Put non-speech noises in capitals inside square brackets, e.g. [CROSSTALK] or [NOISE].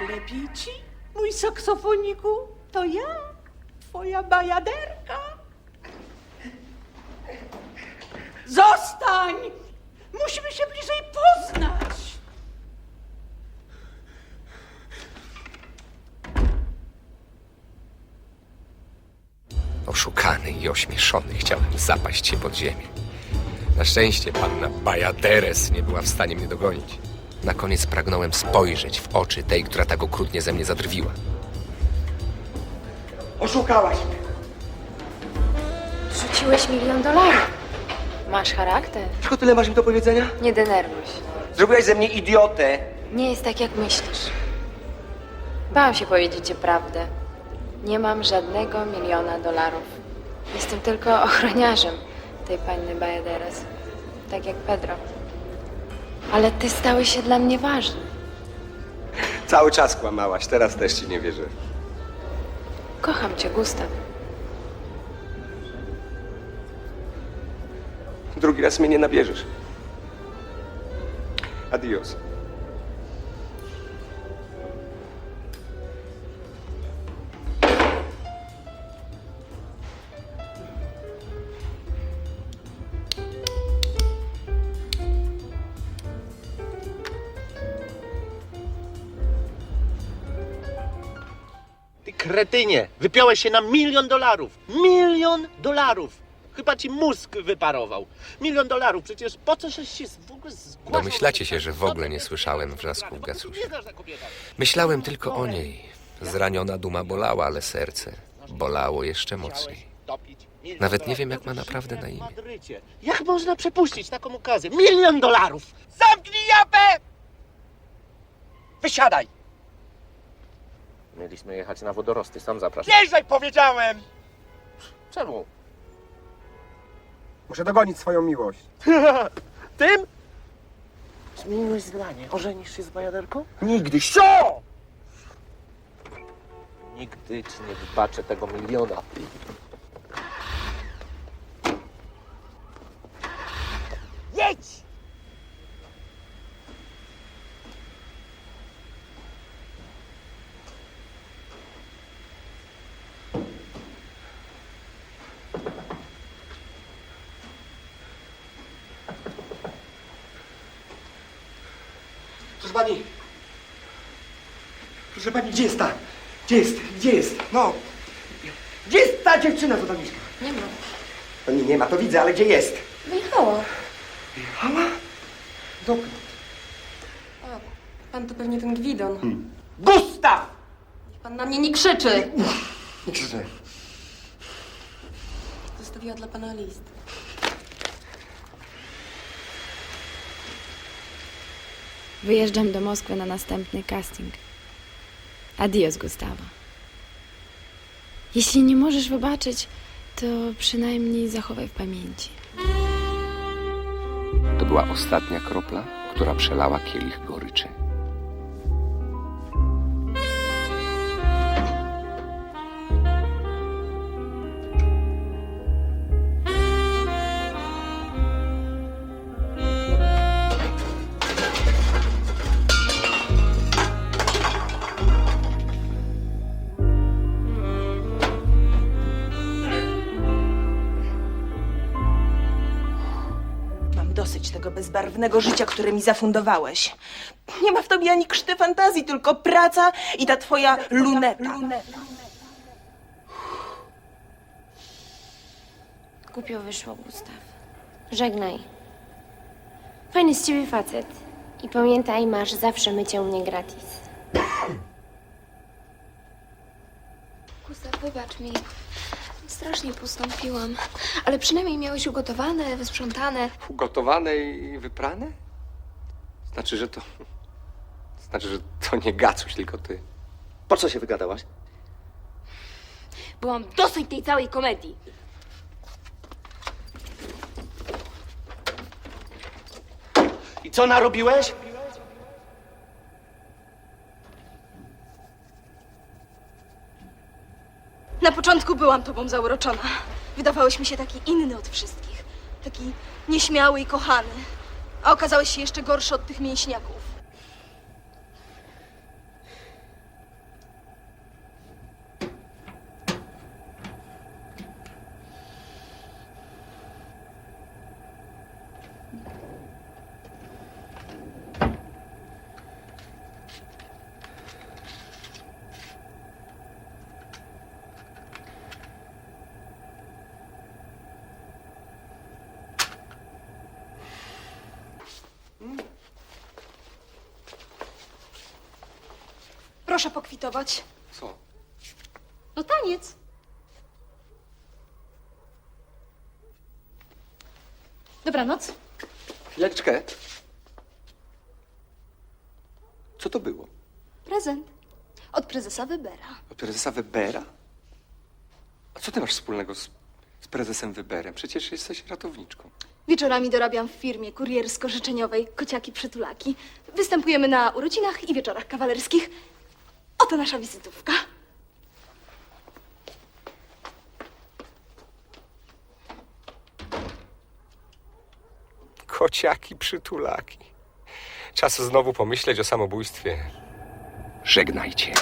Lepiej ci, mój saksofoniku, to ja, twoja bajaderka. Zostań! Musimy się bliżej poznać. Oszukany i ośmieszony chciałem zapaść się pod ziemię. Na szczęście panna Bajaderes nie była w stanie mnie dogonić. Na koniec pragnąłem spojrzeć w oczy tej, która tak okrutnie ze mnie zadrwiła. Oszukałaś mnie. Rzuciłeś milion dolarów. Masz charakter. Tylko tyle masz mi do powiedzenia? Nie denerwuj się. Zrobiłaś ze mnie idiotę. Nie jest tak, jak myślisz. Bałam się powiedzieć ci prawdę. Nie mam żadnego miliona dolarów. Jestem tylko ochroniarzem tej panny Bajaderes. Tak jak Pedro. Ale ty stałeś się dla mnie ważny. Cały czas kłamałaś, teraz też ci nie wierzę. Kocham cię, Gustaw. Drugi raz mnie nie nabierzesz. Adios. Kretynie, wypiąłeś się na milion dolarów. Milion dolarów! Chyba ci mózg wyparował. Milion dolarów, przecież po co żeś się w ogóle zgłaszał? Domyślacie się, że w ogóle nie słyszałem wrzasków Gacusia. Myślałem tylko o niej. Zraniona duma bolała, ale serce bolało jeszcze mocniej. Nawet nie wiem, jak ma naprawdę na imię. Jak można przepuścić taką okazję? Milion dolarów! Zamknij japę! Wysiadaj! Mieliśmy jechać na wodorosty, sam zapraszam. Jeżdżaj, powiedziałem! Czemu? Muszę dogonić swoją miłość. [LAUGHS] Tym? Zmieniłeś zdanie. Ożenisz się z bajaderką? Nigdy. Sio! Nigdy ci nie wybaczę tego miliona. Proszę pani. Proszę pani, gdzie jest ta? Gdzie jest? Gdzie jest? No. Gdzie jest ta dziewczyna, co tam mieszka? Nie ma. To nie, nie ma, to widzę, ale gdzie jest? Wyjechała. Hała? Dokąd? Pan to pewnie ten Gwidon. Gustaw! Niech pan na mnie nie krzyczy! Nie krzyczę. Zostawiła dla pana list. Wyjeżdżam do Moskwy na następny casting. Adios, Gustawa. Jeśli nie możesz wybaczyć, to przynajmniej zachowaj w pamięci. To była ostatnia kropla, która przelała kielich goryczy. Bezbarwnego życia, które mi zafundowałeś. Nie ma w tobie ani krzty fantazji, tylko praca i ta twoja luneta. Głupio wyszło, Gustaw. Żegnaj. Fajny z ciebie facet. I pamiętaj, masz zawsze mycie u mnie gratis. Gustaw, wybacz mi. Strasznie postąpiłam. Ale przynajmniej miałeś ugotowane, wysprzątane. Ugotowane i wyprane? Znaczy, że to... Znaczy, że to nie Gacuś, tylko ty. Po co się wygadałaś? Byłam dosyć tej całej komedii. I co narobiłeś? Na początku byłam tobą zauroczona. Wydawałeś mi się taki inny od wszystkich. Taki nieśmiały i kochany. A okazałeś się jeszcze gorszy od tych mięśniaków. Thank you. Proszę pokwitować. Co? No taniec. Dobranoc. Chwileczkę. Co to było? Prezent. Od prezesa Webera. Od prezesa Webera? A co ty masz wspólnego z, z prezesem Weberem? Przecież jesteś ratowniczką. Wieczorami dorabiam w firmie kuriersko-życzeniowej Kociaki Przytulaki. Występujemy na urodzinach i wieczorach kawalerskich. Oto nasza wizytówka. Kociaki, przytulaki. Czas znowu pomyśleć o samobójstwie. Żegnajcie.